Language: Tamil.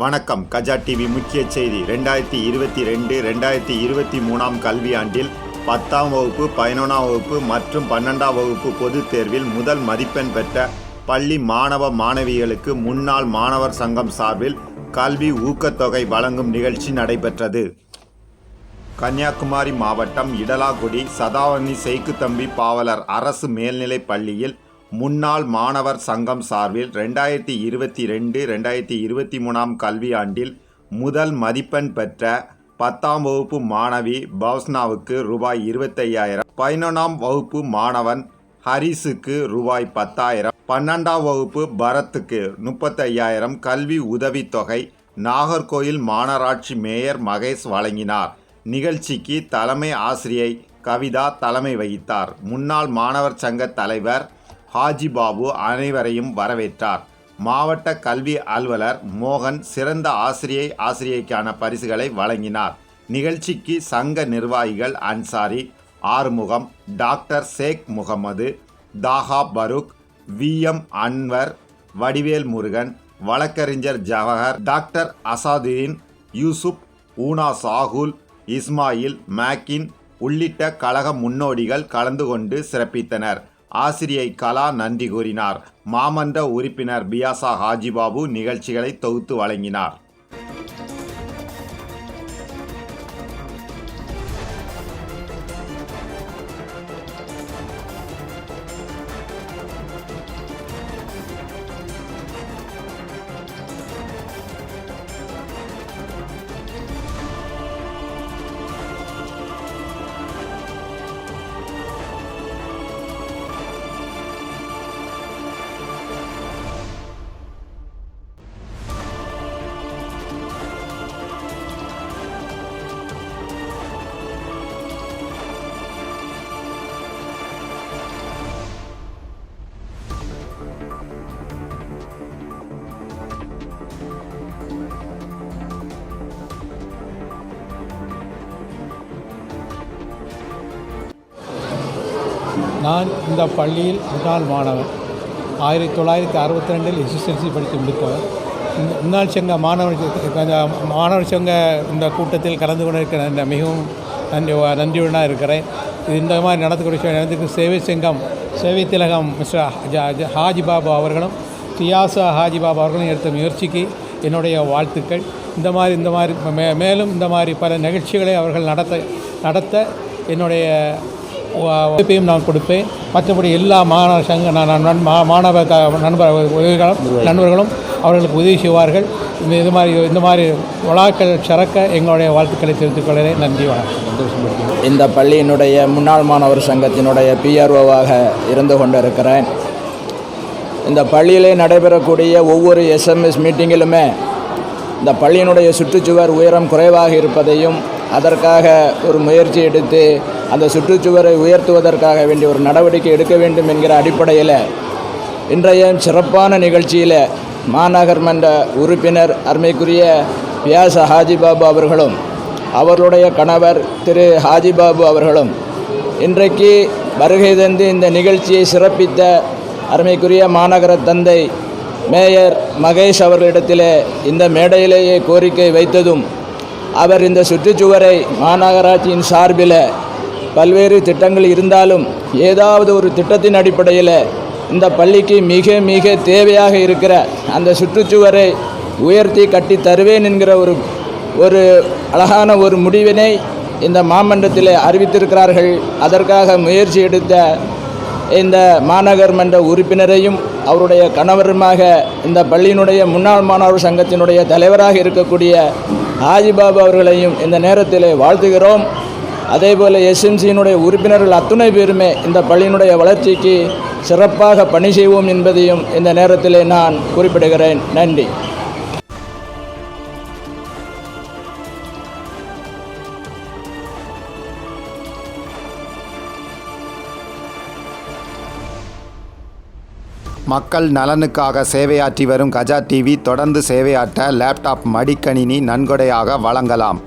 வணக்கம். கஜா டிவி முக்கிய செய்தி. ரெண்டாயிரத்தி இருபத்தி ரெண்டு ரெண்டாயிரத்தி இருபத்தி மூணாம் கல்வியாண்டில் பத்தாம் வகுப்பு பதினொன்றாம் வகுப்பு மற்றும் பன்னெண்டாம் வகுப்பு பொதுத் தேர்வில் முதல் மதிப்பெண் பெற்ற பள்ளி மாணவ மாணவிகளுக்கு முன்னாள் மாணவர் சங்கம் சார்பில் கல்வி ஊக்கத்தொகை வழங்கும் நிகழ்ச்சி நடைபெற்றது. கன்னியாகுமரி மாவட்டம் இடலாகுடி சதாவணி செய்குத்தம்பி பாவலர் அரசு மேல்நிலைப் பள்ளியில் முன்னாள் மாணவர் சங்கம் சார்பில் ரெண்டாயிரத்தி இருபத்தி ரெண்டு ரெண்டாயிரத்தி இருபத்தி மூணாம் கல்வியாண்டில் முதல் மதிப்பெண் பெற்ற பத்தாம் வகுப்பு மாணவி பவுஸ்னாவுக்கு ரூபாய் இருபத்தையாயிரம் பதினொன்றாம் வகுப்பு மாணவன் ஹரிஸுக்கு ரூபாய் பத்தாயிரம் பன்னெண்டாம் வகுப்பு பரத்துக்கு முப்பத்தையாயிரம் கல்வி உதவித்தொகை நாகர்கோயில் மாநகராட்சி மேயர் மகேஷ் வழங்கினார். நிகழ்ச்சிக்கு தலைமை ஆசிரியை கவிதா தலைமை வகித்தார். முன்னாள் மாணவர் சங்க தலைவர் ஹாஜி பாபு அனைவரையும் வரவேற்றார். மாவட்ட கல்வி அலுவலர் மோகன் சிறந்த ஆசிரியை ஆசிரியைக்கான பரிசுகளை வழங்கினார். நிகழ்ச்சிக்கு சங்க நிர்வாகிகள் Ansari Arumugam doctor Sheikh Mohammed Taha Farooq V M Anwar Vadivel Murugan வழக்கறிஞர் ஜவஹர் டாக்டர் அசாதுதீன் யூசுப் ஊனா சாகுல் இஸ்மாயில் மேக்கின் உள்ளிட்ட கழக முன்னோடிகள் கலந்து கொண்டு சிறப்பித்தனர். ஆசிரியை கலா நன்றி கூறினார். மாமன்ற உறுப்பினர் பியாசா ஹாஜிபாபு நிகழ்ச்சிகளை தொகுத்து வழங்கினார். நான் இந்த பள்ளியில் முன்னாள் மாணவன். ஆயிரத்தி தொள்ளாயிரத்தி அறுபத்தி ரெண்டில் எசிஸ்டன்சி படித்து முடித்தவர் முன்னாள் சங்க மாணவர் சங்க- மாணவர் சங்க இந்த கூட்டத்தில் கலந்து கொண்டிருக்கிற மிகவும் நன்றி நன்றியுடனாக இருக்கிறேன். இது இந்த மாதிரி நடத்தக்கூடிய நடந்துக்கு சேவை சங்கம் சேவை திலகம் மிஸ்டர் ஹாஜி பாபா அவர்களும் தியாசா ஹாஜி பாபா அவர்களும் எடுத்த முயற்சிக்கு என்னுடைய வாழ்த்துக்கள். இந்த மாதிரி இந்த மாதிரி மே மேலும் இந்த மாதிரி பல நிகழ்ச்சிகளை அவர்கள் நடத்த நடத்த என்னுடைய உழைப்பையும் நான் கொடுப்பேன். மற்றபடி எல்லா மாணவ சங்க நான் நண்- மாணவ நண்பர் உதவிகளும் நண்பர்களும் அவர்களுக்கு உதவி செய்வார்கள். இந்த இது மாதிரி இந்த மாதிரி விழாக்கள் சிறக்க எங்களுடைய வாழ்த்துக்களை தெரிவித்துக் கொள்கிறேன். நன்றி வணக்கம். இந்த பள்ளியினுடைய முன்னாள் மாணவர் சங்கத்தினுடைய பிஆர்ஓவாக இருந்து கொண்டிருக்கிறேன். இந்த பள்ளியிலே நடைபெறக்கூடிய ஒவ்வொரு எஸ்எம்எஸ் மீட்டிங்கிலுமே இந்த பள்ளியினுடைய சுற்றுச்சுவர் உயரம் குறைவாக இருப்பதையும் அதற்காக ஒரு முயற்சி எடுத்து அந்த சுற்றுச்சுவரை உயர்த்துவதற்காக வேண்டிய ஒரு நடவடிக்கை எடுக்க வேண்டும் என்கிற அடிப்படையில் இன்றைய சிறப்பான நிகழ்ச்சியில் மாநகர் மன்ற உறுப்பினர் அருமைக்குரிய பியாச ஹாஜிபாபு அவர்களும் அவர்களுடைய கணவர் திரு ஹாஜிபாபு அவர்களும் இன்றைக்கு வருகை தந்து இந்த நிகழ்ச்சியை சிறப்பித்த அருமைக்குரிய மாநகர தந்தை மேயர் மகேஷ் அவர்களிடத்திலே இந்த மேடையிலேயே கோரிக்கை வைத்ததும் அவர் இந்த சுற்றுச்சுவரை மாநகராட்சியின் சார்பில் பல்வேறு திட்டங்கள் இருந்தாலும் ஏதாவது ஒரு திட்டத்தின் அடிப்படையில் இந்த பள்ளிக்கு மிக மிக தேவையாக இருக்கிற அந்த சுற்றுச்சுவரை உயர்த்தி கட்டி தருவேன் என்கிற ஒரு ஒரு அழகான ஒரு முடிவினை இந்த மாமன்றத்தில் அறிவித்திருக்கிறார்கள். அதற்காக முயற்சி எடுத்த இந்த மாநகர் மன்ற உறுப்பினரையும் அவருடைய கணவருமாக இந்த பள்ளியினுடைய முன்னாள் மாணவர் சங்கத்தினுடைய தலைவராக இருக்கக்கூடிய ஹாஜிபாபு அவர்களையும் இந்த நேரத்தில் வாழ்த்துகிறோம். அதேபோல் எஸ்எம்சியினுடைய உறுப்பினர்கள் அத்துணை பேருமே இந்த பள்ளியினுடைய வளர்ச்சிக்கு சிறப்பாக பணி செய்வோம் என்பதையும் இந்த நேரத்தில் நான் குறிப்பிடுகிறேன். நன்றி. மக்கள் நலனுக்காக சேவையாற்றி வரும் கஜா டிவி தொடர்ந்து சேவையாற்ற லேப்டாப் மடிக்கணினி நன்கொடையாக வழங்கலாம்.